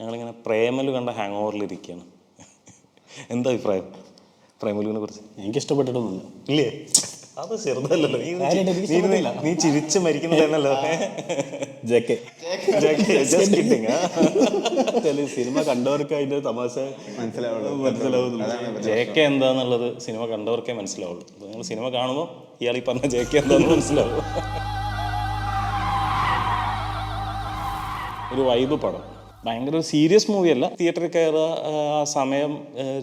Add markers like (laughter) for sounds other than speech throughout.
ഞങ്ങളിങ്ങനെ പ്രേമലു കണ്ട ഹാങ് ഓവറിലിരിക്കുകയാണ് എന്താ അഭിപ്രായം? പ്രേമലുവിനെ കുറിച്ച്. എനിക്ക് ഇഷ്ടപ്പെട്ടിട്ടൊന്നുമില്ല ഇല്ലേ? അത് ചെറുതല്ലല്ലോ. നീ ചിരിച്ച് മരിക്കുന്നതല്ലോ ജെക്കെ. സിനിമ കണ്ടവർക്ക് അതിന്റെ തമാശ മനസ്സിലാവുള്ളൂ. മനസ്സിലാവുന്നു ജെ കെ എന്താന്നുള്ളത് സിനിമ കണ്ടവർക്കേ മനസ്സിലാവുള്ളൂ. നിങ്ങൾ സിനിമ കാണുമ്പോൾ ഇയാൾ ഈ പറഞ്ഞ ജെ കെ എന്താണെന്ന് മനസ്സിലാവും. ഒരു വൈബ് പടം. ഭയങ്കര ഒരു സീരിയസ് മൂവിയല്ല തിയേറ്ററിൽ കയറുക ആ സമയം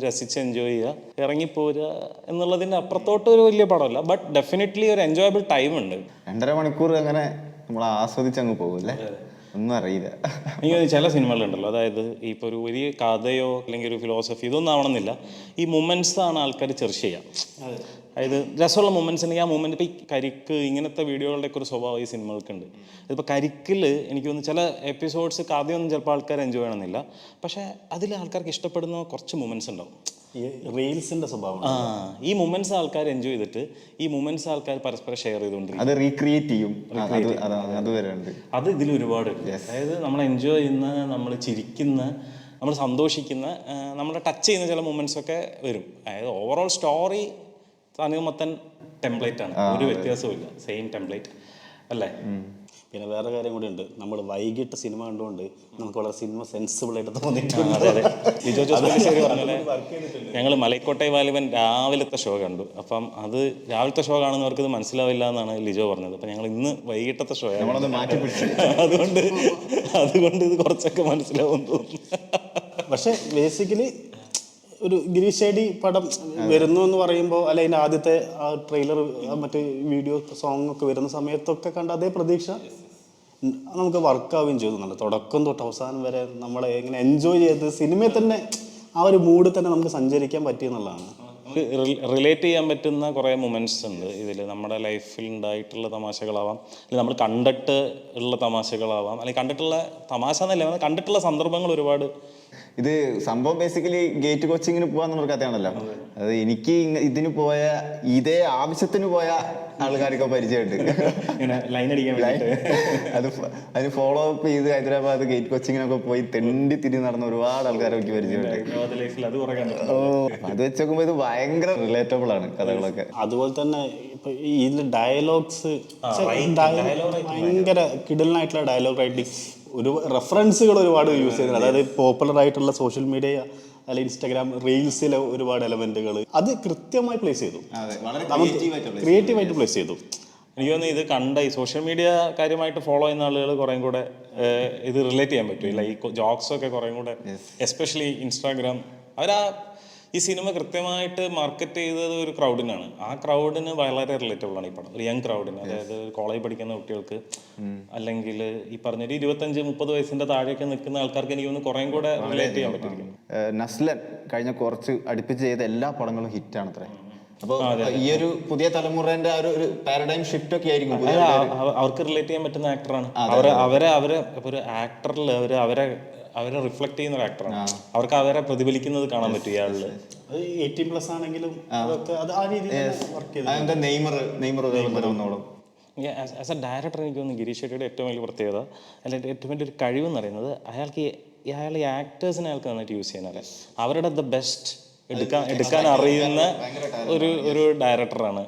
രസിച്ച് എൻജോയ് ചെയ്യുക ഇറങ്ങിപ്പോരുക എന്നുള്ളതിന്റെ അപ്പുറത്തോട്ട് ഒരു വലിയ പടമല്ല. ബട്ട് ഡെഫിനറ്റ്ലി ഒരു എൻജോയബിൾ ടൈം ഉണ്ട്. രണ്ടര മണിക്കൂർ അങ്ങനെ നമ്മൾ ആസ്വദിച്ച് അങ്ങ് പോകുമല്ലേ ഒന്നും അറിയില്ല എനിക്ക് ചില സിനിമകളുണ്ടല്ലോ. അതായത് ഇപ്പോൾ ഒരു വലിയ കഥയോ അല്ലെങ്കിൽ ഒരു ഫിലോസഫി ഇതൊന്നും ആവണമെന്നില്ല. ഈ മൊമെന്റ്സ് ആണ് ആൾക്കാർ ചർച്ച ചെയ്യുക അതായത് രസമുള്ള മൊമെന്റ്സ് ഉണ്ടെങ്കിൽ ആ മൊമെന്റ് ഇപ്പോൾ ഈ കരിക്ക് ഇങ്ങനത്തെ വീഡിയോകളുടെയൊക്കെ ഒരു സ്വഭാവം ഈ സിനിമകൾക്കുണ്ട്. ഇതിപ്പോൾ കരിക്കിൽ എനിക്ക് തോന്നുന്നു ചില എപ്പിസോഡ്സ് കഥയൊന്നും ചിലപ്പോൾ ആൾക്കാർ എൻജോയ് ചെയ്യണമെന്നില്ല. പക്ഷേ അതിൽ ആൾക്കാർക്ക് ഇഷ്ടപ്പെടുന്ന കുറച്ച് മൊമെന്റ്സ് ഉണ്ടാവും. റീൽസിന്റെ സ്വഭാവം ആ ഈ മൊമെന്റ്സ് ആൾക്കാർ എൻജോയ് ചെയ്തിട്ട് ഈ മൊമെന്റ്സ് ആൾക്കാർ പരസ്പരം ഷെയർ ചെയ്തുകൊണ്ടിരിക്കും. അത് റീക്രിയേറ്റ് ചെയ്യും. അത് അതാ അത് അത് ഇതിൽ ഒരുപാട് അതായത് നമ്മൾ എൻജോയ് ചെയ്യുന്ന നമ്മൾ ചിരിക്കുന്ന നമ്മൾ സന്തോഷിക്കുന്ന നമ്മൾ നമ്മളെ ടച്ച് ചെയ്യുന്ന ചില മൊമെന്റ്സ് ഒക്കെ വരും. അതായത് ഓവറോൾ സ്റ്റോറി തനിമത്തൻ ടെംപ്ലേറ്റ് ആണ്. ഒരു വ്യത്യാസവും ഇല്ല സെയിം ടെംപ്ലേറ്റ് അല്ലേ? പിന്നെ വേറെ കാര്യം കൂടി ഉണ്ട് നമ്മൾ വൈകിട്ട് സിനിമ കണ്ടുകൊണ്ട് നമുക്ക് വളരെ സിനിമ സെൻസിബിൾ ആയിട്ട് തോന്നിയിട്ടുണ്ട്. ഞങ്ങൾ മലൈക്കോട്ടെ വാലിബൻ രാവിലത്തെ ഷോ കണ്ടു. അപ്പം അത് രാവിലത്തെ ഷോ കാണുന്നവർക്ക് ഇത് മനസ്സിലാവില്ല എന്നാണ് ലിജോ പറഞ്ഞത്. അപ്പം ഞങ്ങൾ ഇന്ന് വൈകിട്ടത്തെ ഷോ മാറ്റി അതുകൊണ്ട് അതുകൊണ്ട് ഇത് കുറച്ചൊക്കെ മനസ്സിലാവും തോന്നുന്നു. പക്ഷെ ബേസിക്കലി ഒരു ഗിരീഷേടി പടം വരുന്നു എന്ന് പറയുമ്പോൾ അല്ല അതിന്റെ ആദ്യത്തെ ആ ട്രെയിലർ മറ്റേ വീഡിയോ സോങ് ഒക്കെ വരുന്ന സമയത്തൊക്കെ കണ്ട അതേ പ്രതീക്ഷ നമുക്ക് വർക്കാവുകയും നല്ല തുടക്കം തൊട്ട് അവസാനം വരെ നമ്മളെ എങ്ങനെ എൻജോയ് ചെയ്ത് സിനിമയിൽ തന്നെ ആ ഒരു മൂഡ് തന്നെ നമുക്ക് സഞ്ചരിക്കാൻ പറ്റിയെന്നുള്ളതാണ് റിലേറ്റ് ചെയ്യാൻ പറ്റുന്ന കുറേ മൊമെന്റ്സ് ഉണ്ട്. ഇതിൽ നമ്മുടെ ലൈഫിൽ ഉണ്ടായിട്ടുള്ള തമാശകളാവാം അല്ലെങ്കിൽ നമ്മൾ കണ്ടിട്ട് ഉള്ള തമാശകളാവാം അല്ലെങ്കിൽ കണ്ടിട്ടുള്ള തമാശ എന്നല്ല കണ്ടിട്ടുള്ള സന്ദർഭങ്ങൾ ഒരുപാട് ഇത് സംഭവം ബേസിക്കലി ഗേറ്റ് കോച്ചിങ്ങിന് പോകാന്നുള്ള കഥയാണല്ലോ. അത്. എനിക്ക് ഇതിന് പോയ ഇതേ ആവശ്യത്തിന് പോയ ആൾക്കാരൊക്കെ പരിചയമുണ്ട്. അത് അതിന് ഫോളോ അപ്പ് ചെയ്ത് ഹൈദരാബാദ് ഗേറ്റ് കോച്ചിങ്ങിനൊക്കെ പോയി തെണ്ടി തിരി നടന്ന ഒരുപാട് ആൾക്കാരെ എനിക്ക് പരിചയമുണ്ട്. ഓ അത് വെച്ച് നോക്കുമ്പോൾ ഇത് ഭയങ്കര റിലേറ്റബിൾ ആണ് കഥകളൊക്കെ. അതുപോലെ തന്നെ ഇപ്പൊ ഈ ഇതിൽ ഡയലോഗ്സ് ഭയങ്കര കിടലിനായിട്ടുള്ള ഡയലോഗ് റൈറ്റിംഗ് ഒരു റെഫറൻസുകൾ ഒരുപാട് യൂസ് ചെയ്യുന്നത് അതായത് പോപ്പുലർ ആയിട്ടുള്ള സോഷ്യൽ മീഡിയ അല്ലെ ഇൻസ്റ്റാഗ്രാം റീൽസിലെ ഒരുപാട് എലമെന്റുകൾ അത് കൃത്യമായി പ്ലേസ് ചെയ്തു. ക്രിയേറ്റീവ് ആയിട്ട് പ്ലേസ് ചെയ്തു. എനിക്ക് തോന്നുന്നു ഇത് കണ്ട ഈ സോഷ്യൽ മീഡിയ കാര്യമായിട്ട് ഫോളോ ചെയ്യുന്ന ആളുകൾ കുറേം കൂടെ ഇത് റിലേറ്റ് ചെയ്യാൻ പറ്റും. ഈ ജോക്സ് ഒക്കെ കുറേം കൂടെ എസ്പെഷ്യലി ഇൻസ്റ്റാഗ്രാം അവരാ ഈ സിനിമ കൃത്യമായിട്ട് മാർക്കറ്റ് ചെയ്തത് ഒരു ക്രൗഡിനാണ് ആ ക്രൗഡിന് വളരെ റിലേറ്റബിൾ ആണ് ഈ പടം. ഒരു യങ് ക്രൗഡിന് അതായത് കോളേജ് പഠിക്കുന്ന കുട്ടികൾക്ക് അല്ലെങ്കിൽ ഈ പറഞ്ഞൊരു ഇരുപത്തഞ്ച് മുപ്പത് വയസ്സിന്റെ താഴെയൊക്കെ നിൽക്കുന്ന ആൾക്കാർക്ക് എനിക്ക് തോന്നുന്നു കുറേ കൂടെ റിലേറ്റ് ചെയ്യാൻ പറ്റും നസ്ലൻ കഴിഞ്ഞ കുറച്ച് അടുപ്പിച്ച് ചെയ്ത എല്ലാ പടങ്ങളും ഹിറ്റാണ് അത്രേ. അപ്പോൾ ഈ ഒരു പുതിയ തലമുറേന്റെ ആ ഒരു പാരഡൈം ഷിഫ്റ്റ് ഒക്കെ ആയിരിക്കും അവർക്ക് റിലേറ്റ് ചെയ്യാൻ പറ്റുന്ന ആക്ടറാണ് അവരെ അവരെ ഒരു ആക്ടറിൽ അവർ അവരെ അവരെ റിഫ്ലക്ട് ചെയ്യുന്ന ഒരു ആക്ടറാണ് അവർക്ക് അവരെ പ്രതിഫലിക്കുന്നത് കാണാൻ പറ്റും ഇയാളിൽ. എയ്റ്റീൻ പ്ലസ് ആണെങ്കിലും അതൊക്കെ അത് ആ രീതിയിൽ വർക്ക് ചെയ്തു. നെയ്മർ നെയ്മർ വന്നോളും ആസ് എ ഡയറക്ടർ എനിക്ക് തോന്നുന്നു ഗിരീഷ് ഷെട്ടിയുടെ ഏറ്റവും വലിയ പ്രത്യേകത അല്ലെങ്കിൽ ഏറ്റവും വലിയൊരു കഴിവ് എന്ന് പറയുന്നത് അയാൾക്ക് അയാളെ അയാൾ ഈ ആക്ടേഴ്സിനെ അയാൾക്ക് നന്നായിട്ട് യൂസ് ചെയ്യുന്നത് അവരുടെ ദ ബെസ്റ്റ് എടുക്കാൻ എടുക്കാൻ അറിയുന്ന ഒരു ഒരു ഡയറക്ടറാണ്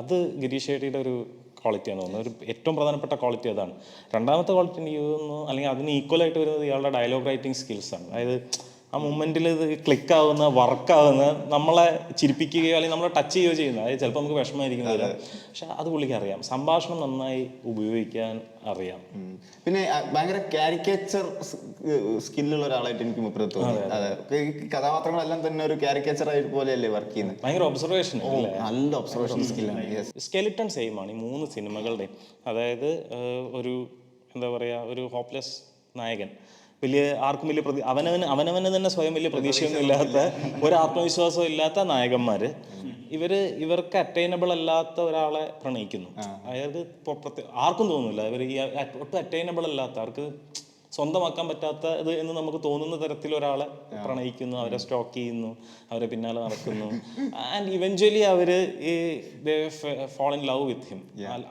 അത് ഗിരീഷ് ഷെട്ടിയുടെ ഒരു ക്വാളിറ്റിയാണ് തോന്നുന്നത്. ഒരു ഏറ്റവും പ്രധാനപ്പെട്ട ക്വാളിറ്റി അതാണ് രണ്ടാമത്തെ ക്വാളിറ്റി എനിക്ക് തോന്നുന്നു അല്ലെങ്കിൽ അതിന് ഈക്വലായിട്ട് വരുന്നത് ഇയാളുടെ ഡയലോഗ് റൈറ്റിംഗ് സ്കിൽസ് ആണ്. അതായത് ആ മൊമെന്റിൽ ഇത് ക്ലിക്ക് ആവുന്ന വർക്ക് ആവുന്ന നമ്മളെ ചിരിപ്പിക്കുകയോ അല്ലെങ്കിൽ നമ്മളെ ടച്ച് ചെയ്യുകയോ ചെയ്യുന്നത് അതായത് ചിലപ്പോൾ നമുക്ക് വിഷമമായിരിക്കും വരാം പക്ഷെ അത് പുള്ളിക്ക് അറിയാം. സംഭാഷണം നന്നായി ഉപയോഗിക്കാൻ അറിയാം. പിന്നെ ഭയങ്കര കാരിക്കേച്ചർ സ്കില്ലുള്ള ഒരാളായിട്ട് എനിക്ക് തോന്നി. കഥാപാത്രങ്ങളെല്ലാം തന്നെ ഒരു കാരിക്കേച്ചർ പോലെയല്ലേ വർക്ക് ചെയ്യുന്നത് ഭയങ്കര ഒബ്സർവേഷൻ നല്ല ഒബ്സർവേഷൻ സ്കില്ലാണ് സ്കെലിറ്റൺ സെയിം ആണ് ഈ മൂന്ന് സിനിമകളുടെയും അതായത് ഒരു എന്താ പറയുക ഒരു ഹോപ്ലെസ് നായകൻ. വലിയ ആർക്കും വലിയ പ്രതി അവനവന് അവനവന് തന്നെ സ്വയം വലിയ പ്രതീക്ഷയൊന്നും ഇല്ലാത്ത ഒരു ആത്മവിശ്വാസം ഇല്ലാത്ത നായകന്മാർ ഇവർ ഇവർക്ക് അറ്റൈനബിൾ അല്ലാത്ത ഒരാളെ പ്രണയിക്കുന്നു. അതായത് ആർക്കും തോന്നില്ല ഇവർ ഈ ഒട്ടും അറ്റൈനബിൾ അല്ലാത്ത ആർക്ക് സ്വന്തമാക്കാൻ പറ്റാത്ത ഇത് എന്ന് നമുക്ക് തോന്നുന്ന തരത്തിൽ ഒരാളെ പ്രണയിക്കുന്നു അവരെ സ്റ്റോക്ക് ചെയ്യുന്നു അവരെ പിന്നാലെ നടക്കുന്നു. ആൻഡ് ഇവഞ്ച്വലി അവർ ഈ fall in love with him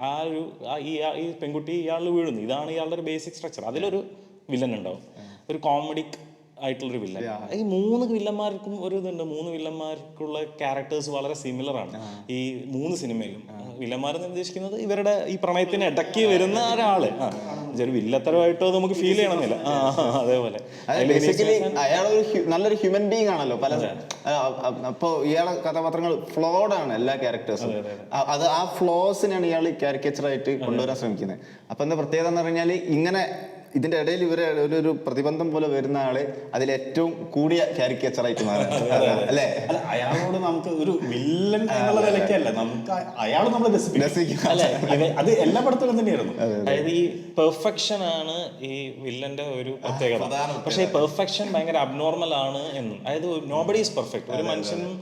ആ ഒരു ഈ ഈ പെൺകുട്ടി ഇയാളിൽ വീഴുന്നു. ഇതാണ് ഇയാളുടെ ഒരു ബേസിക് സ്ട്രക്ചർ അതിലൊരു വില്ലൻ ഉണ്ടാവും. ഒരു കോമഡിക് ആയിട്ടുള്ളൊരു വില്ലൻ ഈ മൂന്ന് വില്ലന്മാർക്കും ഒരു ഇതുണ്ട്. മൂന്ന് വില്ലന്മാർക്കുള്ള ക്യാരക്ടേഴ്സ് വളരെ സിമിലർ ആണ്. ഈ മൂന്ന് സിനിമയിലും വില്ലന്മാരെന്ന് ഉദ്ദേശിക്കുന്നത് ഇവരുടെ ഈ പ്രണയത്തിന് ഇടയ്ക്ക് വരുന്ന ഒരാൾ. ഒരു വില്ലത്തരമായിട്ടോ നമുക്ക് ഫീൽ ചെയ്യണമെന്നില്ല. അതേപോലെ. അയാൾ ഒരു നല്ലൊരു ഹ്യൂമൻ ബീങ് ആണല്ലോ. പല അപ്പൊ ഇയാളെ കഥാപാത്രങ്ങൾ ഫ്ലോഡ് ആണ് എല്ലാ ക്യാരക്ടേഴ്സും അത് ആ ഫ്ലോസിനാണ് ഇയാൾ ഈ ആയിട്ട് കൊണ്ടുവരാൻ ശ്രമിക്കുന്നത്. അപ്പൊ എന്താ പ്രത്യേകത എന്ന് പറഞ്ഞാൽ ഇങ്ങനെ ഇതിന്റെ ഇടയിൽ ഇവരെ ഒരു ഒരു പ്രതിബന്ധം പോലെ വരുന്ന ആൾ അതിൽ ഏറ്റവും കൂടിയ കാരിക്കേച്ചർ ആയിട്ട് മാറും. അല്ലേ? അയാളോട് നമുക്ക് ഒരു വില്ലൻ എന്നുള്ള നിലയ്ക്കല്ല. നമുക്ക് അയാൾ നമ്മൾ രസിക്കും. അല്ല? അത് എല്ലാ പടത്തിലും തന്നെയായിരുന്നു. അതായത് ഈ പെർഫെക്ഷൻ ആണ് ഈ വില്ലന്റെ ഒരു പ്രത്യേകത. പക്ഷേ ഈ പെർഫെക്ഷൻ ഭയങ്കര അബ്നോർമൽ ആണ് എന്നും. അതായത് നോബഡി ഈസ് പെർഫെക്റ്റ് ഒരു മനുഷ്യനും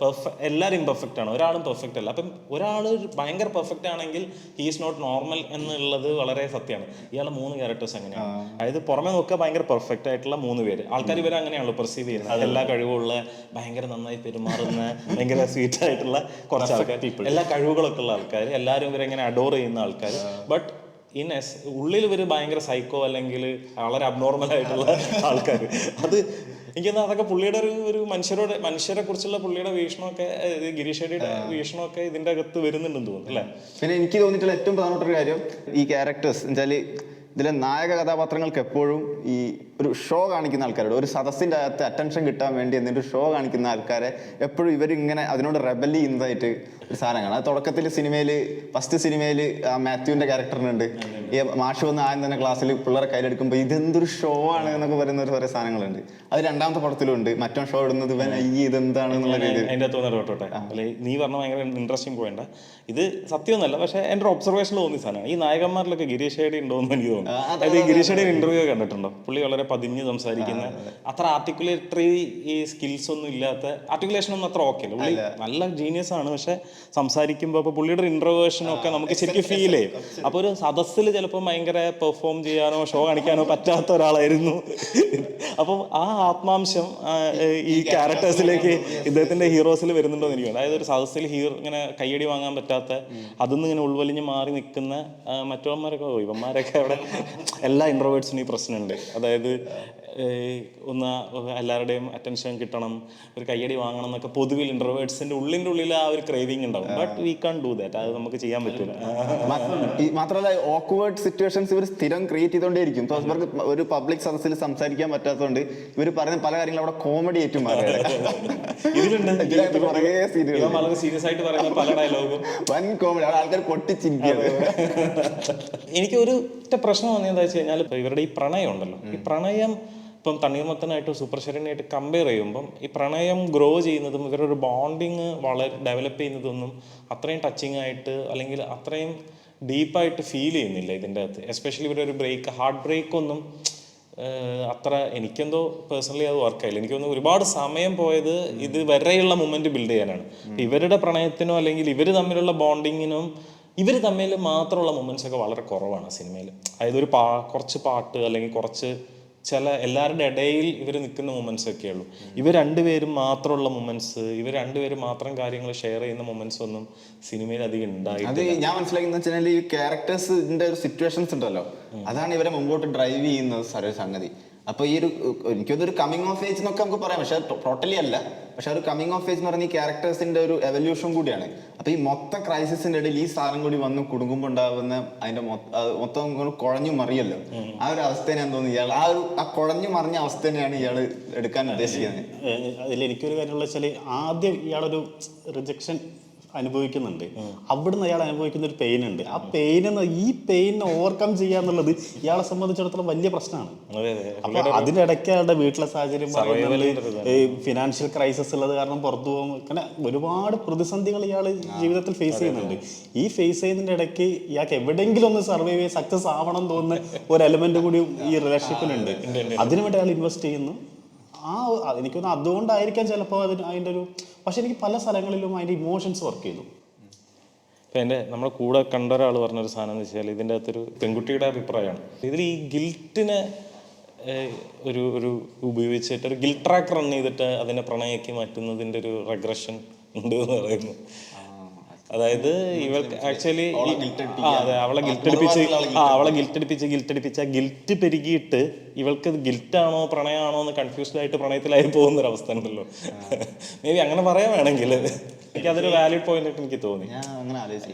പെർഫെക്റ്റ് എല്ലാവരും പെർഫെക്റ്റ് ആണ്. ഒരാളും പെർഫെക്റ്റ് അല്ല. അപ്പം ഒരാൾ ഭയങ്കര പെർഫെക്റ്റ് ആണെങ്കിൽ ഹീസ് നോട്ട് നോർമൽ എന്നുള്ളത് വളരെ സത്യമാണ്. ഇയാളെ മൂന്ന് ക്യാരക്ടേഴ്സ് അങ്ങനെയാണ്. അതായത് പുറമെ നോക്കുക ഭയങ്കര പെർഫെക്റ്റ് ആയിട്ടുള്ള മൂന്ന് പേര്. ആൾക്കാർ ഇവരെ അങ്ങനെയാണല്ലോ പെർസീവ് ചെയ്യുന്നത്. എല്ലാ കഴിവുള്ള ഭയങ്കര നന്നായി പെരുമാറുന്ന ഭയങ്കര സ്വീറ്റ് ആയിട്ടുള്ള കുറച്ച് ആൾക്കാർ എല്ലാ കഴിവുകളൊക്കെ ഉള്ള ആൾക്കാർ എല്ലാവരും ഇവരെ ഇങ്ങനെ അഡോർ ചെയ്യുന്ന ആൾക്കാർ ബട്ട് ഇൻ എസ് ഉള്ളിൽ ഇവർ ഭയങ്കര സൈക്കോ അല്ലെങ്കിൽ വളരെ അബ്നോർമൽ ആയിട്ടുള്ള ആൾക്കാർ അത് എനിക്കൊന്ന് അതൊക്കെ പുള്ളിയുടെ ഒരു ഒരു മനുഷ്യരോട് മനുഷ്യരെ കുറിച്ചുള്ള പുള്ളിയുടെ വീക്ഷണമൊക്കെ ഗിരീഷയുടെ വീക്ഷണമൊക്കെ ഇതിന്റെ അകത്ത് വരുന്നുണ്ടെന്ന് തോന്നുന്നു അല്ലേ? പിന്നെ എനിക്ക് തോന്നിയിട്ടുള്ള ഏറ്റവും പ്രധാനപ്പെട്ട ഒരു കാര്യം ഈ ക്യാരക്ടേഴ്സ് എന്നുവെച്ചാൽ ഇതിലെ നായക കഥാപാത്രങ്ങൾക്ക് എപ്പോഴും ഈ ഒരു ഷോ കാണിക്കുന്ന ആൾക്കാരോട് ഒരു സദസ്സിന്റെ അകത്ത് അറ്റൻഷൻ കിട്ടാൻ വേണ്ടി എന്നിട്ട് ഷോ കാണിക്കുന്ന ആൾക്കാരെ എപ്പോഴും ഇവരിങ്ങനെ അതിനോട് റെബൽ ചെയ്യുന്നതായിട്ട് ഒരു സാധനം കാണാം. തുടക്കത്തിൽ സിനിമയിൽ ഫസ്റ്റ് സിനിമയിൽ ആ മാത്യുവിന്റെ ക്യാരക്ടറിനുണ്ട് ഈ മാഷ് വന്ന് ആദ്യം തന്നെ ക്ലാസ്സിൽ പിള്ളേരെ കയ്യിലെടുക്കുമ്പോൾ ഇതെന്തൊരു ഷോ ആണ് എന്നൊക്കെ പറയുന്ന ഒരു കുറേ സാധനങ്ങളുണ്ട്. അത് രണ്ടാമത്തെ പടത്തിലുണ്ട് മറ്റോ ഷോ ഇടുന്നത് ഇവൻ ഈ ഇതെന്താണ് എന്നുള്ള രീതിയിൽ. വന്നിട്ട് കേട്ടോട്ടെ അല്ലെ നീ പറഞ്ഞ ഭയങ്കര ഇൻട്രസ്റ്റിംഗ് പോയിന്റ് ഇത് സത്യമൊന്നല്ല പക്ഷേ എന്റെ ഒരു ഒബ്സർവേഷനിൽ തോന്നിയ സാധനമാണ്. ഈ നായകന്മാരിലൊക്കെ ഗിരീഷ് ഏടി ഉണ്ടോ എന്ന് എനിക്ക് തോന്നുന്നു. അതായത് ഗിരീഷ് ഷേഡിയുടെ ഇന്റർവ്യൂ കണ്ടിട്ടുണ്ടോ? പുള്ളി വളരെ പതിഞ്ഞ് സംസാരിക്കുന്ന അത്ര ആർട്ടിക്കുലേറ്ററി ഈ സ്കിൽസ് ഒന്നും ഇല്ലാത്ത ആർട്ടിക്കുലേഷൻ ഒന്നും അത്ര ഓക്കെ അല്ല. പുള്ളി നല്ല ജീനിയസ് ആണ് പക്ഷെ സംസാരിക്കുമ്പോൾ അപ്പോൾ പുള്ളിയുടെ ഇൻട്രോവേർഷൻ ഒക്കെ നമുക്ക് ശരിക്കും ഫീൽ ചെയ്യും. അപ്പോൾ ഒരു സദസ്സിൽ ചിലപ്പോൾ ഭയങ്കര പെർഫോം ചെയ്യാനോ ഷോ കാണിക്കാനോ പറ്റാത്ത ഒരാളായിരുന്നു. അപ്പം ആ ആത്മാംശം ഈ ക്യാരക്ടേഴ്സിലേക്ക് ഇദ്ദേഹത്തിന്റെ ഹീറോസിൽ വരുന്നുണ്ടോ എന്ന് എനിക്ക്. അതായത് ഒരു സദസ്സിൽ ഹീറോ ഇങ്ങനെ കയ്യടി വാങ്ങാൻ പറ്റാത്ത അതിൽ ഇങ്ങനെ ഉൾവലിഞ്ഞ് മാറി നിൽക്കുന്ന മറ്റുള്ളവന്മാരൊക്കെ ഇവന്മാരൊക്കെ അവിടെ (laughs) എല്ലാ ഇൻട്രോവേർട്സിനും ഈ പ്രശ്നമുണ്ട്. അതായത് ഒന്ന് എല്ലാവരുടെയും അറ്റൻഷൻ കിട്ടണം ഒരു കയ്യടി വാങ്ങണം എന്നൊക്കെ പൊതുവിൽ ഇൻട്രോവേർട്സിന്റെ ഉള്ളിന്റെ ഉള്ളിൽ ആ ഒരു ക്രേവിങ് ഉണ്ടാവും. But we can do that അത് നമുക്ക് ചെയ്യാൻ പറ്റില്ല. മാത്രമല്ല ഓക്വേർഡ് സിറ്റുവേഷൻസ് ഇവർ സ്ഥിരം ക്രിയേറ്റ് ചെയ്തുകൊണ്ടേയിരിക്കും ഇപ്പൊ ഇവർക്ക് ഒരു പബ്ലിക് സദസ്സിൽ സംസാരിക്കാൻ പറ്റാത്തതുകൊണ്ട് ഇവർ പറയുന്ന പല കാര്യങ്ങളും അവിടെ കോമഡി ഏറ്റവും വളരെ സീരിയസ് ആയിട്ട് പറയുന്ന പല ഡയലോഗും വൻ കോമഡി ആൾക്കാർ പൊട്ടിച്ചിരിക്കുകയാണ്. എനിക്ക് ഒരു ഒറ്റ പ്രശ്നം വന്നത് എന്താ വെച്ച് കഴിഞ്ഞാൽ ഇവരുടെ ഈ പ്രണയം ഉണ്ടല്ലോ ഈ പ്രണയം ഇപ്പം തണ്ണീർമത്തനായിട്ട് സൂപ്പർ ശരണിയായിട്ട് കമ്പയർ ചെയ്യുമ്പം ഈ പ്രണയം ഗ്രോ ചെയ്യുന്നതും ഇവരൊരു ബോണ്ടിങ് വളരെ ഡെവലപ്പ് ചെയ്യുന്നതൊന്നും അത്രയും ടച്ചിങ് ആയിട്ട് അല്ലെങ്കിൽ അത്രയും ഡീപ്പായിട്ട് ഫീൽ ചെയ്യുന്നില്ല ഇതിന്റെ അകത്ത്. എസ്പെഷ്യലി ഇവരുടെ ഒരു ബ്രേക്ക് ഹാർട്ട് ബ്രേക്ക് ഒന്നും അത്ര എനിക്കെന്തോ പേഴ്സണലി അത് വർക്കായില്ല എനിക്ക് തോന്നുന്നു ഒരുപാട് സമയം പോയത് ഇത് വരെയുള്ള മൊമെന്റ് ബിൽഡ് ചെയ്യാനാണ്. ഇവരുടെ പ്രണയത്തിനോ അല്ലെങ്കിൽ ഇവർ തമ്മിലുള്ള ബോണ്ടിങ്ങിനും ഇവർ തമ്മിൽ മാത്രമുള്ള മൊമെന്റ്സ് ഒക്കെ വളരെ കുറവാണ് സിനിമയിൽ അതായത് ഒരു പാ കുറച്ച് പാട്ട് അല്ലെങ്കിൽ കുറച്ച് ചില എല്ലാവരുടെ ഇടയിൽ ഇവർ നിൽക്കുന്ന മൊമെന്റ്സ് ഒക്കെ ഉള്ളൂ. ഇവർ രണ്ടുപേരും മാത്രമുള്ള മൊമെന്റ്സ് ഇവർ രണ്ടുപേരും മാത്രം കാര്യങ്ങൾ ഷെയർ ചെയ്യുന്ന മൊമെന്റ്സ് ഒന്നും സിനിമയിൽ അധികം ഉണ്ടായിട്ടില്ല. ഞാൻ മനസ്സിലാക്കുന്ന വെച്ചാൽ ഈ ക്യാരക്ടേഴ്സിന്റെ ഒരു സിറ്റുവേഷൻസ് ഉണ്ടല്ലോ. അതാണ് ഇവരെ മുമ്പോട്ട് ഡ്രൈവ് ചെയ്യുന്ന സംഗതി. അപ്പൊ ഈ ഒരു എനിക്കൊരു കമ്മിങ് ഓഫ് ഏജ് എന്നൊക്കെ നമുക്ക് പറയാം. പക്ഷെ ടോട്ടലി അല്ല. പക്ഷെ ഒരു കമ്മിങ് ഓഫ് ഏജ് എന്ന് പറഞ്ഞ ഈ ക്യാരക്ടേഴ്സിന്റെ ഒരു എവല്യൂഷൻ കൂടിയാണ്. അപ്പൊ ഈ മൊത്ത ക്രൈസിസിന്റെ ഇടയിൽ ഈ സാധനം കൂടി വന്ന് കുടുങ്ങുമ്പോൾ ഉണ്ടാകുന്ന അതിന്റെ മൊത്തം കുഴഞ്ഞു മറിയല്ലോ. ആ ഒരു അവസ്ഥ ഞാൻ തോന്നുന്നു ഇയാൾ ആ ഒരു ആ കുഴഞ്ഞു മറിഞ്ഞ അവസ്ഥ തന്നെയാണ് ഇയാൾ എടുക്കാൻ ഉദ്ദേശിക്കുന്നത്. അതിൽ എനിക്കൊരു കാര്യമുള്ള വെച്ചാൽ ആദ്യം ഇയാളൊരു റിജക്ഷൻ അനുഭവിക്കുന്നുണ്ട്. അവിടുന്ന് അയാൾ അനുഭവിക്കുന്ന ഒരു പെയിൻ ഉണ്ട്. ആ പെയിൻ ഈ പെയിനെ ഓവർകം ചെയ്യുക എന്നുള്ളത് ഇയാളെ സംബന്ധിച്ചിടത്തോളം വലിയ പ്രശ്നമാണ്. അപ്പൊ അതിനിടയ്ക്ക് അയാളുടെ വീട്ടിലെ സാഹചര്യം പറയുന്നത് ഫിനാൻഷ്യൽ ക്രൈസിസ് ഉള്ളത് കാരണം പുറത്തു പോകും. അങ്ങനെ ഒരുപാട് പ്രതിസന്ധികൾ ഇയാൾ ജീവിതത്തിൽ ഫേസ് ചെയ്യുന്നുണ്ട്. ഈ ഫേസ് ചെയ്യുന്നതിന്റെ ഇടയ്ക്ക് ഇയാൾക്ക് എവിടെയെങ്കിലും ഒന്ന് സർവൈവ് ചെയ്ത് സക്സസ് ആവണം എന്ന് തോന്നുന്ന ഒരു എലമെന്റ് കൂടി ഈ റിലേഷൻഷിപ്പിലുണ്ട് അതിനുവേണ്ടി അയാൾ ഇൻവെസ്റ്റ് ചെയ്യുന്നു. ആ ഒ- എനിക്ക് തോന്നുന്നു അതുകൊണ്ടായിരിക്കാം ചിലപ്പോൾ അതിന് അതിന്റെ ഒരു പക്ഷെ എനിക്ക് പല സ്ഥലങ്ങളിലും അതിന്റെ ഇമോഷൻസ് വർക്ക് ചെയ്തു. ഇപ്പം എന്റെ നമ്മുടെ കൂടെ കണ്ട ഒരാൾ പറഞ്ഞൊരു സാധനം എന്ന് വെച്ചാൽ ഇതിന്റെ അകത്തൊരു പെൺകുട്ടിയുടെ അഭിപ്രായമാണ്. ഇതിൽ ഈ ഗിൽറ്റിനെ ഒരു ഒരു ഉപയോഗിച്ചിട്ട് ഒരു ഗിൽറ്റ് ട്രാക്ക് റൺ ചെയ്തിട്ട് അതിനെ പ്രണയക്കി മാറ്റുന്നതിന്റെ ഒരു റെഗ്രഷൻ ഉണ്ട് എന്ന് പറയുന്നു. അതായത് ഇവൾക്ക് ആക്ച്വലി അതെ അവളെ ഗിൽറ്റ് അടിപ്പിച്ച് ആ അവളെ ഗിൽറ്റ് അടിപ്പിച്ച് ഗിൽറ്റ് പെരുകിയിട്ട് ഇവൾക്ക് ഗിൽറ്റാണോ പ്രണയമാണോ എന്ന് കൺഫ്യൂസ്ഡ് ആയിട്ട് പ്രണയത്തിലായി പോകുന്ന ഒരു അവസ്ഥ ഉണ്ടല്ലോ. മേ ബി അങ്ങനെ പറയാൻ വേണമെങ്കിൽ. (laughs) എനിക്ക് അതൊരു വാലിഡ് പോയിന്റ് ആയിട്ട് എനിക്ക് തോന്നി.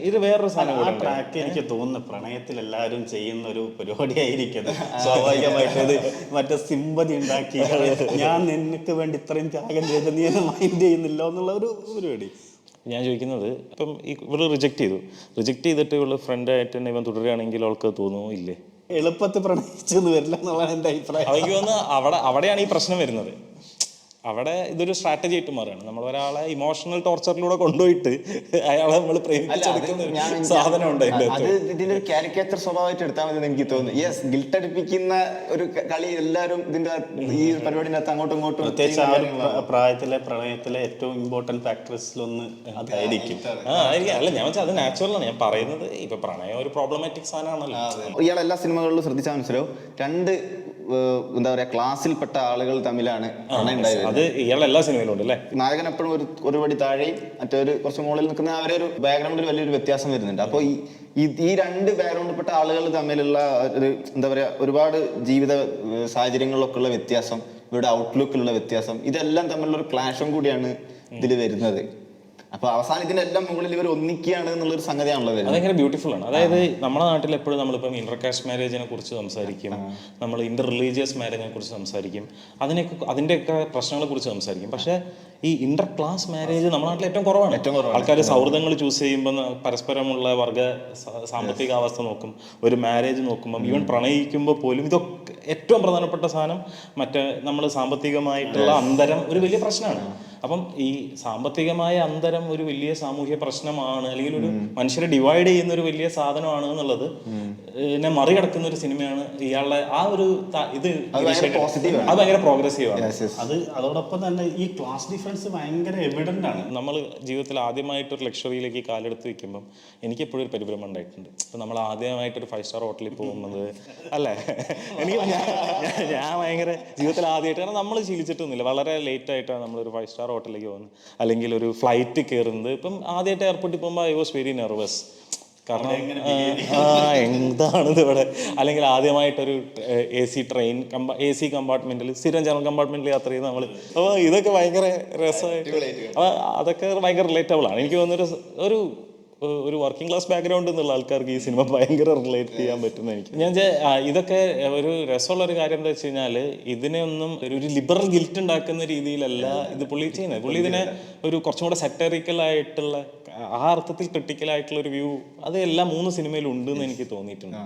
ഇത് വേറൊരു സാധനം ട്രാക്ക് എനിക്ക് തോന്നുന്നു പ്രണയത്തിൽ എല്ലാവരും ചെയ്യുന്ന ഒരു പരിപാടിയായിരിക്കും സ്വാഭാവികമായിട്ട് മറ്റേ സിമ്പതി ഉണ്ടാക്കി (laughs) ഞാൻ നിനക്ക് വേണ്ടി ഇത്രയും ത്യാഗം ചെയ്ത് നീ മൈൻഡ് ചെയ്യുന്നില്ല എന്നുള്ള ഒരു പരിപാടി. ഞാൻ ചോദിക്കുന്നത് ഇപ്പം ഈ റിജക്റ്റ് റിജക്ട് ചെയ്തു. റിജക്ട് ചെയ്തിട്ട് ഇവൾ ഫ്രണ്ടായിട്ട് തന്നെ ഇവൻ തുടരുകയാണെങ്കിൽ അവൾക്ക് തോന്നുമോ ഇല്ലേ. എളുപ്പത്തിൽ പ്രണയിച്ചെന്ന് വരില്ല എന്നുള്ളതാണ് എന്റെ അഭിപ്രായം. അവയ്ക്ക് തോന്നുന്നു അവിടെ അവിടെയാണ് ഈ പ്രശ്നം വരുന്നത്. അവിടെ ഇതൊരു സ്ട്രാറ്റജി ആയിട്ട് മാറുകയാണ്. നമ്മൾ ഒരാളെ ഇമോഷണൽ ടോർച്ചറിലൂടെ കൊണ്ടുപോയിട്ട് അയാളെ നമ്മൾ പ്രേമിച്ചെടുക്കുന്ന ഒരു സാധനം ഉണ്ട് അത് ഇതിന്റെ ഒരു കാരിക്കേച്ചർ സ്വഭാവമായിട്ട് എടുത്താൽ മതി എനിക്ക് തോന്നുന്നു. യെസ് ഗിൽട്ട് അടിപ്പിക്കുന്ന ഒരു കളി എല്ലാവരും ഇതിന്റെ ഈ പരിപാടിന്റെ അകത്ത് അങ്ങോട്ടും ഇങ്ങോട്ടും പ്രത്യേകിച്ച് ആ ഒരു പ്ര- പ്രായത്തിലെ പ്രണയത്തിലെ ഏറ്റവും ഇമ്പോർട്ടന്റ് ഫാക്ടേഴ്സിലൊന്ന് അതായിരിക്കും. ആ അല്ല ഞാൻ വെച്ചാൽ അത് നാച്ചുറൽ ആണ്. ഞാൻ പറയുന്നത് ഇപ്പൊ പ്രണയം ഒരു പ്രോബ്ലമാറ്റിക് സാധനമാണല്ലോ. ഇയാൾ എല്ലാ സിനിമകളിലും ശ്രദ്ധിച്ചാൽ മനസ്സിലാവും. രണ്ട് എന്താ പറയാ ക്ലാസ്സിൽപ്പെട്ട ആളുകൾ തമ്മിലാണ് അത് ഇയാളെ എല്ലാ സിനിമയിലും ഉണ്ട് അല്ലേ? നായകൻ എപ്പോഴും ഒരു ഒരു പടി താഴെയും മറ്റൊരു കുറച്ച് മുകളിൽ നിൽക്കുന്ന അവരെ ഒരു ബാക്ക്ഗ്രൗണ്ടിൽ വലിയൊരു വ്യത്യാസം വരുന്നുണ്ട്. അപ്പോൾ ഈ ഈ- രണ്ട് ബാക്ക്ഗ്രൗണ്ടിൽപ്പെട്ട ആളുകൾ തമ്മിലുള്ള ഒരു എന്താ പറയാ ഒരുപാട് ജീവിത സാഹചര്യങ്ങളിലൊക്കെ ഉള്ള വ്യത്യാസം ഇവരുടെ ഔട്ട്ലുക്കിലുള്ള വ്യത്യാസം ഇതെല്ലാം തമ്മിലുള്ള ഒരു ക്ലാഷും കൂടിയാണ് ഇതിൽ വരുന്നത്. അപ്പൊ അവസാനം ഇതിന്റെ എല്ലാം മുകളിൽ ഇവർ ഒന്നിക്കുകയാണ് എന്നുള്ളൊരു സംഗതിയാണല്ലോ അതങ്ങനെ ബ്യൂട്ടിഫുൾ ആണ്. അതായത് നമ്മുടെ നാട്ടിൽ എപ്പോഴും നമ്മളിപ്പം ഇന്റർ കാസ്റ്റ് മാരേജിനെ കുറിച്ച് സംസാരിക്കും. നമ്മൾ ഇന്റർ റിലീജിയസ് മാരേജിനെ കുറിച്ച് സംസാരിക്കും. അതിനൊക്കെ അതിന്റെയൊക്കെ പ്രശ്നങ്ങളെ കുറിച്ച് സംസാരിക്കും. പക്ഷേ ഈ ഇന്റർ ക്ലാസ് മാരേജ് നമ്മുടെ നാട്ടിൽ ഏറ്റവും കുറവാണ്. ആൾക്കാർ സൗഹൃദങ്ങൾ ചൂസ് ചെയ്യുമ്പോൾ പരസ്പരമുള്ള വർഗ സാമ്പത്തിക അവസ്ഥ നോക്കും. ഒരു മാരേജ് നോക്കുമ്പോൾ ഈവൻ പ്രണയിക്കുമ്പോൾ പോലും ഇതൊക്കെ ഏറ്റവും പ്രധാനപ്പെട്ട സാധനം മറ്റേ നമ്മൾ സാമ്പത്തികമായിട്ടുള്ള അന്തരം ഒരു വലിയ പ്രശ്നമാണ്. അപ്പം ഈ സാമ്പത്തികമായ അന്തരം ഒരു വലിയ സാമൂഹ്യ പ്രശ്നമാണ് അല്ലെങ്കിൽ ഒരു മനുഷ്യരെ ഡിവൈഡ് ചെയ്യുന്ന ഒരു വലിയ സാധനമാണ് എന്നുള്ളത് എന്നെ മറികടക്കുന്ന ഒരു സിനിമയാണ്. ഇയാളുടെ ആ ഒരു ഇത് അത് ഭയങ്കര പ്രോഗ്രസീവ് ആണ്. അത് അതോടൊപ്പം തന്നെ ഈ ക്ലാസ് ഡിഫറൻസ് ഭയങ്കര എവിഡന്റ് ആണ്. നമ്മൾ ജീവിതത്തിൽ ആദ്യമായിട്ട് ഒരു ലക്ഷറിയിലേക്ക് കാലെടുത്ത് വെക്കുമ്പം എനിക്ക് എപ്പോഴും ഒരു പരിഭ്രമം ഉണ്ടായിട്ടുണ്ട്. ഇപ്പം നമ്മൾ ആദ്യമായിട്ട് ഒരു ഫൈവ് സ്റ്റാർ ഹോട്ടലിൽ പോകുന്നത് അല്ലേ? എനിക്ക് ഞാൻ- ഞാൻ- ഞാൻ ഭയങ്കര ജീവിതത്തിൽ ആദ്യമായിട്ട് കാരണം നമ്മൾ ശീലിച്ചിട്ടൊന്നുമില്ല. വളരെ ലേറ്റ് ആയിട്ടാണ് നമ്മളൊരു ഫൈവ് സ്റ്റാർ ഹോട്ടലിലേക്ക് പോകുന്നത് അല്ലെങ്കിൽ ഒരു ഫ്ലൈറ്റ് കയറുന്നത് ഇപ്പം ആദ്യമായിട്ട് എയർപോർട്ടിൽ പോകുമ്പോൾ ഐ വാസ് വെരി നെർവസ് കാരണം എന്താണ് ഇവിടെ? അല്ലെങ്കിൽ ആദ്യമായിട്ടൊരു A C train A C കമ്പാർട്ട്മെന്റിൽ സ്ഥിരം ജനറൽ കമ്പാർട്ട്മെന്റിൽ യാത്ര ചെയ്ത് നമ്മൾ അപ്പോൾ ഇതൊക്കെ ഭയങ്കര രസമായിട്ട് അപ്പോൾ അതൊക്കെ ഭയങ്കര റിലേറ്റബിൾ ആണ്. എനിക്ക് തോന്നുന്നൊരു ഒരു ഒരു വർക്കിംഗ് ക്ലാസ് ബാക്ക്ഗ്രൗണ്ട് എന്നുള്ള ആൾക്കാർക്ക് ഈ സിനിമ ഭയങ്കര റിലേറ്റ് ചെയ്യാൻ പറ്റുന്ന എനിക്ക് ഞാൻ ഇതൊക്കെ ഒരു രസമുള്ള ഒരു കാര്യം എന്താ വെച്ച് കഴിഞ്ഞാൽ ഇതിനെ ഒന്നും ഒരു ലിബറൽ ഗിൽറ്റ് ഉണ്ടാക്കുന്ന രീതിയിലല്ല ഇത് പുള്ളി ചെയ്യുന്നത്. പുള്ളി ഇതിനെ ഒരു കുറച്ചും കൂടെ സെറ്ററിക്കൽ ആയിട്ടുള്ള ആ അർത്ഥത്തിൽ ക്രിട്ടിക്കൽ ആയിട്ടുള്ള ഒരു വ്യൂ അത് എല്ലാ മൂന്ന് സിനിമയിലും ഉണ്ട് എന്ന് എനിക്ക് തോന്നിയിട്ടുണ്ട്.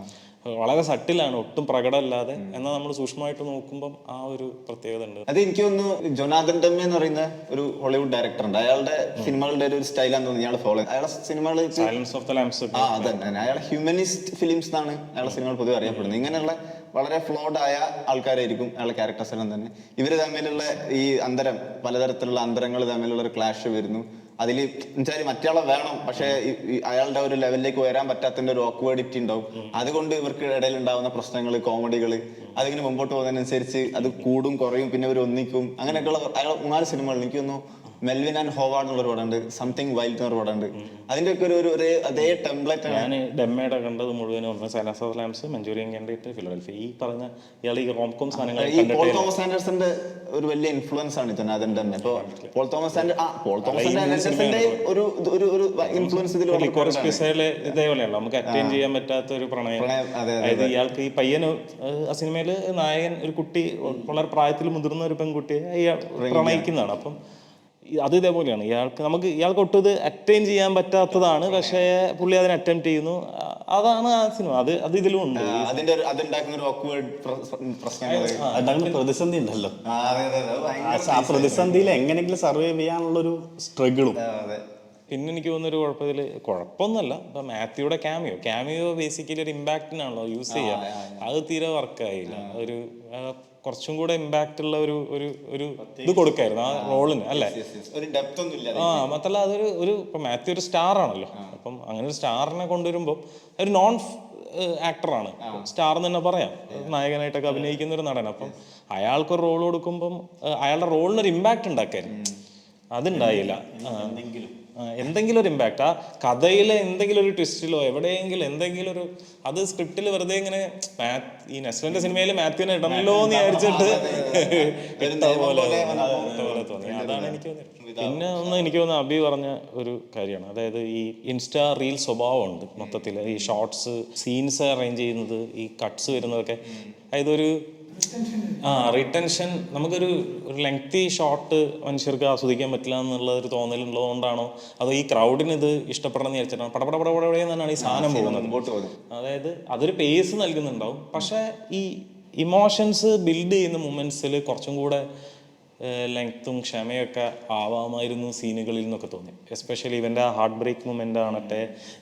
വളരെ സട്ടിലാണ് ഒട്ടും പ്രകടമല്ലാതെ. എന്നാൽ നമ്മൾ സൂക്ഷ്മമായിട്ട് നോക്കുമ്പോൾ ആ ഒരു പ്രത്യേകത ഉണ്ട്. അത് എനിക്ക് ഒന്ന് ജൊനാഥൻ ഡമ്മി എന്ന് പറയുന്ന ഒരു ഹോളിവുഡ് ഡയറക്ടർ ഉണ്ട് അയാളുടെ സിനിമകളുടെ ഒരു സ്റ്റൈലാന്ന് തോന്നുന്നു ഇയാൾ ഫോളോ അയാളുടെ സിനിമകൾ സൈലൻസ് ഓഫ് ദ ലാംസ് ആ അതന്നെ അയാൾ ഹ്യൂമനിസ്റ്റ് ഫിലിംസ് എന്നാണ് അയാളുടെ സിനിമകൾ പൊതുവെ അറിയപ്പെടുന്നത്. ഇങ്ങനെയുള്ള വളരെ ഫ്ലോഡ് ആയ ആൾക്കാരായിരിക്കും അയാളുടെ ക്യാരക്ടേഴ്സ് എല്ലാം തന്നെ. ഇവർ തമ്മിലുള്ള ഈ അന്തരം പലതരത്തിലുള്ള അന്തരങ്ങൾ തമ്മിലുള്ള ഒരു ക്ലാഷ് വരുന്നു. അതിൽ എന്നുവെച്ചാൽ മറ്റയാളെ വേണം. പക്ഷേ അയാളുടെ ഒരു ലെവലിലേക്ക് വരാൻ പറ്റാത്തതിന്റെ ഒരു ഓക്വേഡിറ്റി ഉണ്ടാവും. അതുകൊണ്ട് ഇവർക്ക് ഇടയിൽ ഉണ്ടാവുന്ന പ്രശ്നങ്ങൾ കോമഡികൾ അതിങ്ങനെ മുമ്പോട്ട് പോകുന്നതിനനുസരിച്ച് അത് കൂടും കുറയും പിന്നെ ഇവർ ഒന്നിക്കും. അങ്ങനെയൊക്കെയുള്ള അയാൾ മൂന്നാൽ സിനിമകൾ എനിക്ക് തോന്നുന്നു മെൽവിൻ ആൻഡ് ഹോവാർഡ് എന്നുള്ള പടമുണ്ട്. സംതിങ് വൈൽഡ് എന്നൊരു പടമുണ്ട്. അതിന്റെ ഒക്കെ ഒരു ഒരു അതേ ടെംപ്ലേറ്റ് ആണ്. ഞാൻ ഡെമ്മയുടെ കണ്ടത് മുഴുവനും ഒന്ന് Silence of Lambs Manchurian Candidate Philadelphia ഈ പറഞ്ഞ ഇയാൾ ഈ റോംകോം സാധനങ്ങൾ ഈ പോൾ തോമസ് ആൻഡേഴ്സന്റെ ഒരു വലിയ ഇൻഫ്ലുവൻസ് ആണ് ജനാദൻ തന്നെ. ഇപ്പോൾ പോൾ തോമസ് ആൻഡ് ആ പോൾ തോമസ് ആൻഡേഴ്സന്റെ ഒരു ഒരു ഒരു ഇൻഫ്ലുവൻസ് ഇതിൽ ഇതേപോലെയാണ് നമുക്ക് അറ്റൻഡ് ചെയ്യാൻ പറ്റാത്ത ഒരു പ്രണയം. പ്രണയം, അതെ, അതായത് ഇയാൾക്ക് ഈ പയ്യന് ആ സിനിമയിൽ നായകൻ ഒരു കുട്ടി വളരെ പ്രായത്തിൽ മുതിർന്ന ഒരു പെൺകുട്ടിയെ ഇയാൾ പ്രണയിക്കുന്നതാണ്. അപ്പം അത് ഇതേപോലെയാണ്. ഇയാൾക്ക് നമുക്ക് ഇയാൾക്ക് ഒട്ടും ഇത് അറ്റൈൻ ചെയ്യാൻ പറ്റാത്തതാണ്. പക്ഷേ പുള്ളി അതിനെ അറ്റംപ്റ്റ് ചെയ്യുന്നു. അതാണ് ആ സിനിമ. അത് അത് ഇതിലും ഉണ്ട്. അതിന്റെ അതുണ്ടാക്കുന്ന പ്രതിസന്ധി ഉണ്ടല്ലോ. ആ, പ്രതിസന്ധിയിൽ എങ്ങനെയെങ്കിലും സർവൈവ് ചെയ്യാനുള്ള ഒരു സ്ട്രഗിളും അതെ. പിന്നെ എനിക്ക് തോന്നുന്നൊരു കുഴപ്പത്തിൽ കുഴപ്പമൊന്നുമല്ല. ഇപ്പം മാത്യൂടെ ക്യാമിയോ ക്യാമിയോ ബേസിക്കലി ഒരു ഇമ്പാക്റ്റിനാണല്ലോ യൂസ് ചെയ്യുക അത് തീരെ വർക്കായില്ല ഒരു കുറച്ചും കൂടെ ഇമ്പാക്റ്റ് ഉള്ള ഒരു ഒരു ഒരു ഇത് കൊടുക്കായിരുന്നു ആ റോളിന് അല്ലേ? ആ മാത്രല്ല അതൊരു ഒരു ഇപ്പം മാത്യു ഒരു സ്റ്റാർ ആണല്ലോ. അപ്പം അങ്ങനെ ഒരു സ്റ്റാറിനെ കൊണ്ടുവരുമ്പോൾ ഒരു നോൺ ആക്ടറാണ് സ്റ്റാർ എന്ന് തന്നെ പറയാം. നായകനായിട്ടൊക്കെ അഭിനയിക്കുന്ന ഒരു നടൻ. അപ്പം അയാൾക്ക് ഒരു റോൾ കൊടുക്കുമ്പം അയാളുടെ റോളിനൊരു ഇമ്പാക്റ്റ് ഉണ്ടാക്കായിരുന്നു. അതുണ്ടായില്ല. ആ. എന്തെങ്കിലും ഒരു ഇമ്പാക്റ്റ് ആ കഥയിലെ എന്തെങ്കിലും ഒരു ട്വിസ്റ്റിലോ എവിടെയെങ്കിലും എന്തെങ്കിലും ഒരു അത് സ്ക്രിപ്റ്റിൽ വെറുതെ ഇങ്ങനെ ഈ നെസ്ലിന്റെ സിനിമയിൽ മാത്യുവിനെ ഇടണല്ലോ എന്ന് വിചാരിച്ചിട്ട് ഇട്ട പോലെ പോലെ തോന്നി. അതാണ് എനിക്ക് തോന്നിയത്. പിന്നെ ഒന്ന് എനിക്ക് തോന്നുന്നു അബി പറഞ്ഞ ഒരു കാര്യമാണ്. അതായത് ഈ ഇൻസ്റ്റാ റീൽ സ്വഭാവമുണ്ട് മൊത്തത്തിൽ ഈ ഷോർട്സ് സീൻസ് അറേഞ്ച് ചെയ്യുന്നത് ഈ കട്ട്സ് വരുന്നതൊക്കെ. അതായത് ഒരു ആ റിട്ടൻഷൻ നമുക്കൊരു ഒരു ലെങ്തി ഷോട്ട് മനുഷ്യർക്ക് ആസ്വദിക്കാൻ പറ്റില്ല എന്നുള്ള ഒരു തോന്നലുള്ളതുകൊണ്ടാണോ അതോ ഈ ക്രൗഡിന് ഇത് ഇഷ്ടപ്പെടണം എന്ന് വിചാരിച്ചിട്ടാണ്? പടപട പടപടപടേ എന്നാണ് ഈ സാധനം പോകുന്നത്. അതായത് അതൊരു പേസ് നൽകുന്നുണ്ടാവും. പക്ഷേ ഈ ഇമോഷൻസ് ബിൽഡ് ചെയ്യുന്ന മൊമെന്റ്സിൽ കുറച്ചും കൂടെ ലെങ്ത്തും ക്ഷമയൊക്കെ ആവാമായിരുന്നു സീനുകളിൽ എന്നൊക്കെ തോന്നി. എസ്പെഷ്യലി ഇവന്റെ ആ ഹാർട്ട് ബ്രേക്ക് മൊമെന്റ് ആണട്ടെ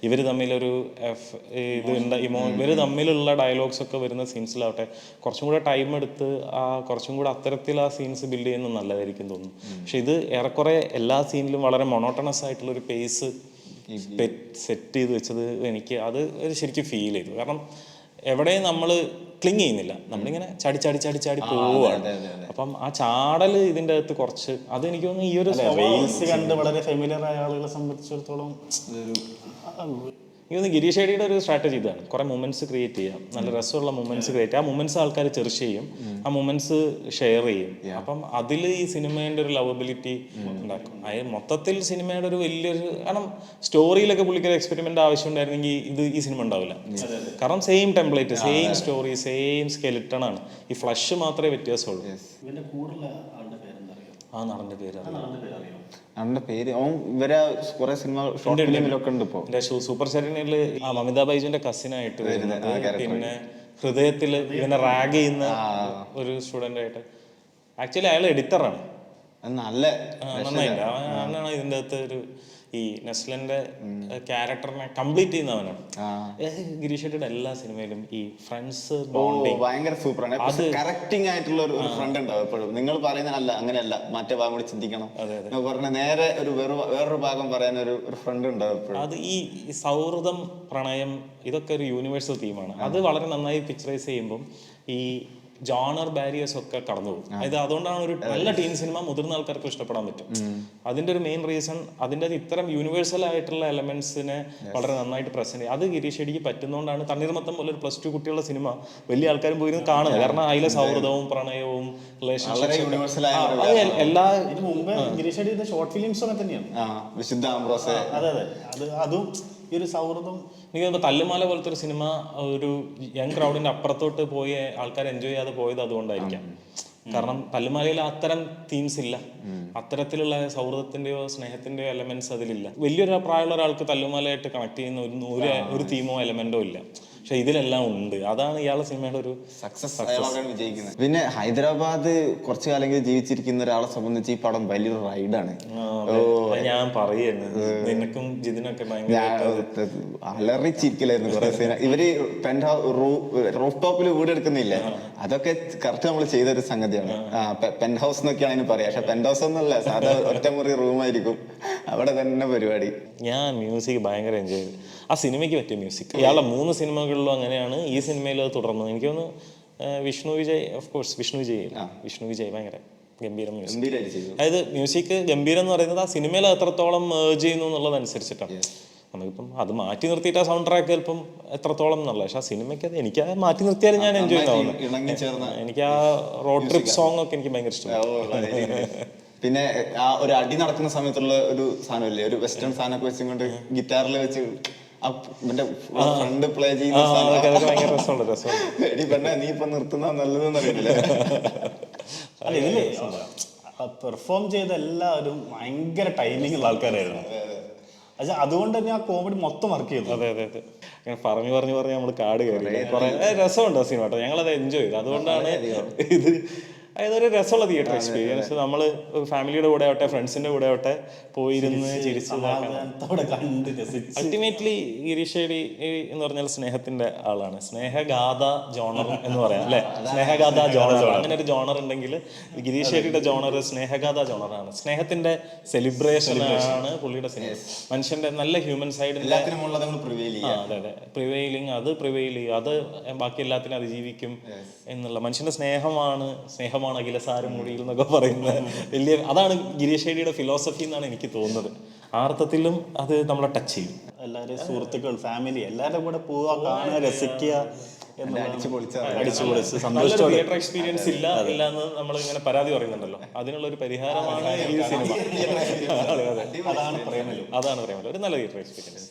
ഇവർ തമ്മിലൊരു എഫ് ഇത് ഉണ്ട് ഇമോ ഇവർ തമ്മിലുള്ള ഡയലോഗ്സ് ഒക്കെ വരുന്ന സീൻസിലാവട്ടെ കുറച്ചും കൂടെ ടൈം എടുത്ത് ആ കുറച്ചും കൂടെ അത്തരത്തിൽ ആ സീൻസ് ബിൽഡ് ചെയ്യുന്നത് നല്ലതായിരിക്കും തോന്നുന്നു. പക്ഷെ ഇത് ഏറെക്കുറെ എല്ലാ സീനിലും വളരെ മൊണോട്ടണസ് ആയിട്ടുള്ള ഒരു പേസ് സെറ്റ് ചെയ്ത് വെച്ചത് എനിക്ക് അത് ശരിക്കും ഫീൽ ചെയ്തു. കാരണം എവിടെ നമ്മൾ ക്ലിങ് ചെയ്യുന്നില്ല. നമ്മളിങ്ങനെ ചാടി ചാടി ചാടി ചാടി പോവുകയാണ് അപ്പം ആ ചാടൽ ഇതിന്റെ അകത്ത് കുറച്ച് അത് എനിക്ക് തോന്നുന്നു ഈ ഒരു കണ്ട് വളരെ ഫെമിലിയർ ആയ ആളുകളെ സംബന്ധിച്ചിടത്തോളം തോന്നുന്നു ഗിരീഷ് ഏടിയുടെ ഒരു സ്ട്രാറ്റജി ഇതാണ്. കുറെ മൂമെന്റ്സ് ക്രിയേറ്റ് ചെയ്യാം. നല്ല രസമുള്ള മൂമെന്റ്സ് ക്രിയേറ്റ് ചെയ്യാം. ആ മൂമെന്റ്സ് ആൾക്കാർ ചെറിഷ് ചെയ്യും. ആ മൂമെന്റ്സ് ഷെയർ ചെയ്യും. അപ്പം അതിൽ ഈ സിനിമേന്റെ ഒരു ലവബിലിറ്റി ഉണ്ടാക്കും. അതായത് മൊത്തത്തിൽ സിനിമയുടെ ഒരു വലിയൊരു കാരണം സ്റ്റോറിയിലൊക്കെ പുള്ളിക്ക് ഒരു എക്സ്പെരിമെന്റ് ആവശ്യമുണ്ടായിരുന്നെങ്കിൽ ഇത് ഈ സിനിമ ഉണ്ടാവില്ല. കാരണം same template same story same skeleton ആണ്. ഈ ഫ്ലഷ് മാത്രമേ വ്യത്യാസമുള്ളൂ. ആ നടന്റെ പേര് അറിയാം. അവന്റെ പേര് അവൻ ഇവരെ കുറെ സിനിമ ഷോർട്ട് ഫിലിമിലൊക്കെ ഉണ്ട് ഇപ്പോ സൂപ്പർ സെറിനിൽ ആ മമിത ബൈജുവിന്റെ കസിനായിട്ട് വരുന്നത് പിന്നെ ഹൃദയത്തിൽ ഇവനെ റാഗ് ചെയ്യുന്ന ഒരു സ്റ്റുഡന്റ് ആയിട്ട്. ആക്ച്വലി അയാൾ എഡിറ്ററാണ് നല്ല നന്നായില്ല ഇതിന്റെ അകത്ത് ഒരു ഈ നെസ്ലിന്റെ ക്യാരക്ടറിനെ കംപ്ലീറ്റ് ചെയ്യുന്നവനാണ് ആ. ഏഹ് ഗിരീഷ് ഷെട്ടിയുടെ എല്ലാ സിനിമയിലും ഈ ഫ്രണ്ട്സ് ഭയങ്കര സൂപ്പറാണ് കറക്റ്റിംഗ് ആയിട്ടുള്ള ഒരു ഫ്രണ്ട് ഉണ്ടാവും എപ്പോഴും. നിങ്ങൾ പറയുന്ന അല്ല അങ്ങനെയല്ല. മറ്റേ ഭാഗം കൂടി ചിന്തിക്കണം. അതെ പറഞ്ഞ നേരെ ഒരു വേറെ വേറൊരു ഭാഗം പറയാൻ ഒരു ഫ്രണ്ട് ഉണ്ടാവും എപ്പോഴും. അത് ഈ ഈ സൗഹൃദം പ്രണയം ഇതൊക്കെ ഒരു യൂണിവേഴ്സൽ തീമാണ് അത് വളരെ നന്നായി പിക്ചറൈസ് ചെയ്യുമ്പം ഈ ജോണർ ബാരിയേഴ്സ് ഒക്കെ കടന്നു പോകും അതായത് അതുകൊണ്ടാണ് ഒരു നല്ല ടീം സിനിമ മുതിർന്ന ആൾക്കാർക്ക് ഇഷ്ടപ്പെടാൻ പറ്റും. അതിന്റെ ഒരു മെയിൻ റീസൺ അതിന്റെ ഇത്തരം യൂണിവേഴ്സൽ ആയിട്ടുള്ള എലമെന്റ്സിനെ വളരെ നന്നായിട്ട് പ്രസന്റ് ചെയ്യും അത് ഗിരീഷ് ഷെഡിക്ക് പറ്റുന്നതുകൊണ്ടാണ് തണ്ണീർമത്തം പോലെ ഒരു പ്ലസ് ടു കുട്ടികളുടെ സിനിമ വലിയ ആൾക്കാരും പോയിരുന്നു കാണുന്നത്. കാരണം അതിലെ സൗഹൃദവും പ്രണയവും എല്ലാ ഷോർട്ട് ഫിലിംസ് ഒക്കെ തന്നെയാണ്. ആ വിശുദ്ധ ആംബ്രോസ് അതെ അതെ. അത് അതും ഈ ഒരു സൗഹൃദം എനിക്ക് തോന്നുന്നു തല്ലുമാല പോലത്തെ ഒരു സിനിമ ഒരു യങ് ക്രൗഡിന്റെ അപ്പുറത്തോട്ട് പോയി ആൾക്കാർ എൻജോയ് ചെയ്യാതെ പോയത് അതുകൊണ്ടായിരിക്കാം. കാരണം തല്ലുമാലയിൽ അത്തരം തീംസ് ഇല്ല. അത്തരത്തിലുള്ള സൗഹൃദത്തിന്റെയോ സ്നേഹത്തിന്റെയോ എലമെന്റ്സ് അതിലില്ല. വലിയൊരു പ്രായമുള്ള ഒരാൾക്ക് തല്ലുമാലയായിട്ട് കണക്ട് ചെയ്യുന്ന ഒരു ഒരു ഒരു തീമോ എലമെന്റോ ഇല്ല. പക്ഷെ ഇതിലെല്ലാം ഉണ്ട്. അതാണ് ഇയാളുടെ സിനിമയുടെ ഒരു സക്സസ് വിജയിക്കുന്നത്. പിന്നെ ഹൈദരാബാദ് കുറച്ചു കാലമെങ്കിലും ജീവിച്ചിരിക്കുന്ന ഒരാളെ സംബന്ധിച്ച് ഈ പടം വലിയൊരു റൈഡാണ്. ഞാൻ പറയുന്നു നിനക്കും ജിതിനൊക്കെ അലറിച്ചിരിക്കലായിരുന്നു കുറെ സീന ഇവർ റൂഫ് ടോപ്പിൽ വീട് എടുക്കുന്നില്ല അതൊക്കെ കറക്റ്റ് നമ്മൾ ചെയ്ത ഒരു സംഗതിയാണ് പെന്റ് ഹൗസ് എന്നൊക്കെയാണ് അതിന് പറയാ. പക്ഷെ പെൻ ഹൗസ് ഒന്നല്ല സാധാ ഒറ്റമുറി റൂമായിരിക്കും. അവിടെ തന്നെ പരിപാടി. ഞാൻ മ്യൂസിക് ഭയങ്കര എൻജോയ് ചെയ്തു ആ സിനിമയ്ക്ക് പറ്റിയ മ്യൂസിക്. ഇയാളുടെ മൂന്ന് സിനിമകളിലും അങ്ങനെയാണ് ഈ സിനിമയിൽ അത് തുടർന്നത്. എനിക്ക് തോന്നുന്നു വിഷ്ണു വിജയ് ഓഫ് കോഴ്സ് വിഷ്ണു വിജയ് വിഷ്ണു വിജയ് ഭയങ്കര ഗംഭീരം മ്യൂസിക്. അതായത് മ്യൂസിക് ഗംഭീരം എന്ന് പറയുന്നത് ആ സിനിമയിൽ എത്രത്തോളം മേജ് ചെയ്യുന്നു എന്നുള്ളതനുസരിച്ചിട്ടാണ് നമുക്കിപ്പം അത് മാറ്റി നിർത്തിയിട്ട് ആ സൗണ്ട് ട്രാക്ക് ചിലപ്പം എത്രത്തോളം എന്നുള്ള പക്ഷെ ആ സിനിമയ്ക്ക് അത് എനിക്ക് ആ മാറ്റി നിർത്തിയാലും ഞാൻ എൻജോയ് ചെയ്യുന്നു എനിക്ക് ആ റോഡ് ട്രിപ്പ് സോങ് ഒക്കെ എനിക്ക് ഭയങ്കര ഇഷ്ടമാണ്. പിന്നെ ആ ഒരു അടി നടക്കുന്ന സമയത്തുള്ള ഒരു സാധനമല്ലേ? ഒരു വെസ്റ്റേൺ സാധനമൊക്കെ വെച്ചുകൊണ്ട് ഗിറ്റാറിൽ വെച്ച് പ്ലേ ചെയ്യുന്ന രസമുണ്ട് നീ ഇപ്പൊ നിർത്തുന്ന നല്ലതെന്ന് അറിയില്ല അല്ല പെർഫോം ചെയ്ത എല്ലാവരും ഭയങ്കര ടൈമിംഗ് ഉള്ള ആൾക്കാരായിരുന്നു. പക്ഷെ അതുകൊണ്ട് തന്നെ ആ കോമഡി മൊത്തം വർക്ക് ചെയ്തു. അതെ അതെ അതെ. അങ്ങനെ പറഞ്ഞു പറഞ്ഞു പറഞ്ഞ് നമ്മൾ കാട് കയറി. രസമുണ്ട് ആ സിനിമ കേട്ടോ. ഞങ്ങളത് എൻജോയ് ചെയ്തു. അതുകൊണ്ടാണ് ഇത് അതായത് ഒരു രസമുള്ള തിയേറ്റർ എക്സ്പീരിയൻസ് നമ്മൾ ഫാമിലിയുടെ കൂടെ ആവട്ടെ ഫ്രണ്ട്സിന്റെ കൂടെ ആവട്ടെ പോയിരുന്ന് ചിരിച്ച് അൾട്ടിമേറ്റ്ലി ഗിരീഷേടി എന്ന് പറഞ്ഞാൽ സ്നേഹത്തിന്റെ ആളാണ്. സ്നേഹഗാഥ ജോണർ എന്ന് പറയാം അല്ലെ? സ്നേഹഗാഥ ജോണർ. അങ്ങനെ ഒരു ജോണർ ഉണ്ടെങ്കിൽ ഗിരീഷേടിയുടെ ജോണർ സ്നേഹഗാഥ ജോണറാണ്. സ്നേഹത്തിന്റെ സെലിബ്രേഷൻ ആണ് പുള്ളിയുടെ സിനിമ മനുഷ്യന്റെ നല്ല ഹ്യൂമൻ സൈഡ് അതെ അതെ പ്രിവെയിലിംഗ് അത് പ്രിവെയിൽ അത് ബാക്കി എല്ലാത്തിനും അതിജീവിക്കും എന്നുള്ള മനുഷ്യന്റെ സ്നേഹമാണ് സ്നേഹമാണ് പ്രേമമാണ് അഖിലസാരം മൊഴിയിൽ എന്നൊക്കെ പറയുന്നത്. വലിയ അതാണ് ഗിരീഷ് ഐഡിയുടെ ഫിലോസഫി എന്നാണ് എനിക്ക് തോന്നുന്നത്. ആർത്ഥത്തിലും അർത്ഥത്തിലും അത് നമ്മളെ ടച്ച് ചെയ്യും. എല്ലാവരും സുഹൃത്തുക്കൾ ഫാമിലി എല്ലാവരുടെ കൂടെ പോവുക കാണുക രസിക്കുക അടിച്ചു പൊളിച്ച അടിച്ചു പൊളിച്ച് സന്തോഷത്തോടെ തിയേറ്റർ എക്സ്പീരിയൻസ് ഇല്ല ഇല്ല എന്ന് നമ്മൾ ഇങ്ങനെ പരാതി പറയുന്നുണ്ടല്ലോ. അതിനുള്ള ഒരു പരിഹാരമാണ് ഈ സിനിമ അതെ. അതെ. അതാണ് പ്രേമലു. അതാണ് പ്രേമലു. ഒരു നല്ല തിയേറ്റർ എക്സ്പീരിയൻസ്